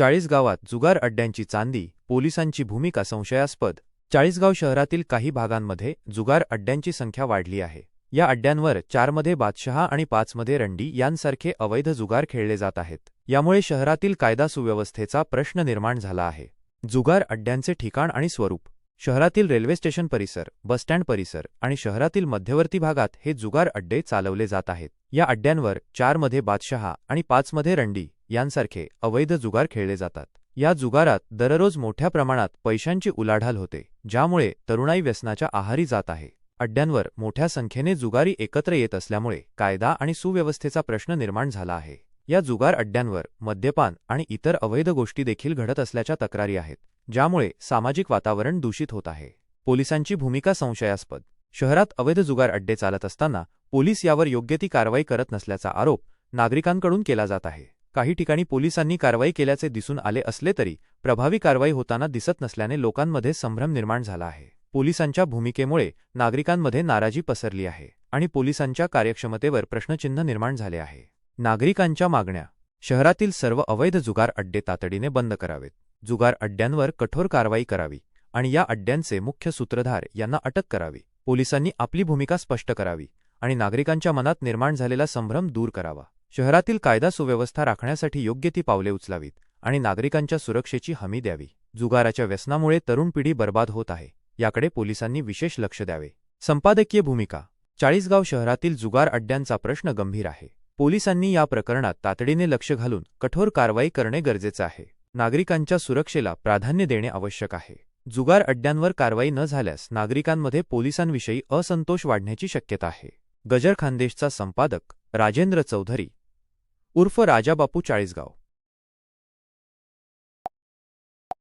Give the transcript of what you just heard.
चाळीसगावात जुगार अड्ड्यांची चांदी पोलिसांची भूमिका संशयास्पद. चाळीसगाव शहरातील काही भागांमध्ये जुगार अड्ड्यांची संख्या वाढली आहे. या अड्ड्यांवर चारमध्ये बादशहा आणि पाचमध्ये रंडी यांसारखे अवैध जुगार खेळले जात आहेत. यामुळे शहरातील कायदा सुव्यवस्थेचा प्रश्न निर्माण झाला आहे. जुगार अड्ड्यांचे ठिकाण आणि स्वरूप. शहरातील रेल्वे स्टेशन परिसर बसस्टँड परिसर आणि शहरातील मध्यवर्ती भागात हे जुगार अड्डे चालवले जात आहेत. या अड्ड्यांवर चारमध्ये बादशहा आणि पाचमध्ये रंडी यांसारखे अवैध जुगार खेळले जातात. या जुगारात दररोज मोठ्या प्रमाणात पैशांची उलाढाल होते ज्यामुळे तरुणाई व्यसनाच्या आहारी जात आहे. अड्ड्यांवर मोठ्या संख्येने जुगारी एकत्र येत असल्यामुळे कायदा आणि सुव्यवस्थेचा प्रश्न निर्माण झाला आहे. या जुगार अड्ड्यांवर मद्यपान आणि इतर अवैध गोष्टी देखील घडत असल्याच्या तक्रारी आहेत ज्यामुळे सामाजिक वातावरण दूषित होत आहे. पोलिसांची भूमिका संशयास्पद. शहरात अवैध जुगार अड्डे चालत असताना पोलीस यावर योग्य ती कारवाई करत नसल्याचा आरोप नागरिकांकडून केला जात आहे. काही ठिकाणी पोलिसांनी कारवाई केल्याचे दिसून आले असले तरी प्रभावी कारवाई होताना दिसत नसल्याने लोकांमध्ये संभ्रम निर्माण झाला आहे. पोलिसांच्या भूमिकेमुळे नागरिकांमध्ये नाराजी पसरली आहे आणि पोलिसांच्या कार्यक्षमतेवर प्रश्नचिन्ह निर्माण झाले आहे. नागरिकांच्या मागण्या. शहरातील सर्व अवैध जुगार अड्डे तातडीने बंद करावेत. जुगार अड्ड्यांवर कठोर कारवाई करावी आणि या अड्ड्यांचे मुख्य सूत्रधार यांना अटक करावी. पोलिसांनी आपली भूमिका स्पष्ट करावी आणि नागरिकांच्या मनात निर्माण झालेला संभ्रम दूर करावा. शहरातील कायदा सुव्यवस्था राखण्यासाठी योग्य ती पावले उचलावीत आणि नागरिकांच्या सुरक्षेची हमी द्यावी. जुगाराच्या व्यसनामुळे तरुण पिढी बर्बाद होत आहे. याकडे पोलिसांनी विशेष लक्ष द्यावे. संपादकीय भूमिका. चाळीसगाव शहरातील जुगार अड्ड्यांचा प्रश्न गंभीर आहे. पोलिसांनी या प्रकरणात तातडीने लक्ष घालून कठोर कारवाई करणे गरजेचे आहे. नागरिकांच्या सुरक्षेला प्राधान्य देणे आवश्यक आहे. जुगार अड्ड्यांवर कारवाई न झाल्यास नागरिकांमध्ये पोलिसांविषयी असंतोष वाढण्याची शक्यता आहे. गजर खानदेशचा संपादक राजेंद्र चौधरी उर्फ राजाबापू चाळीसगाव.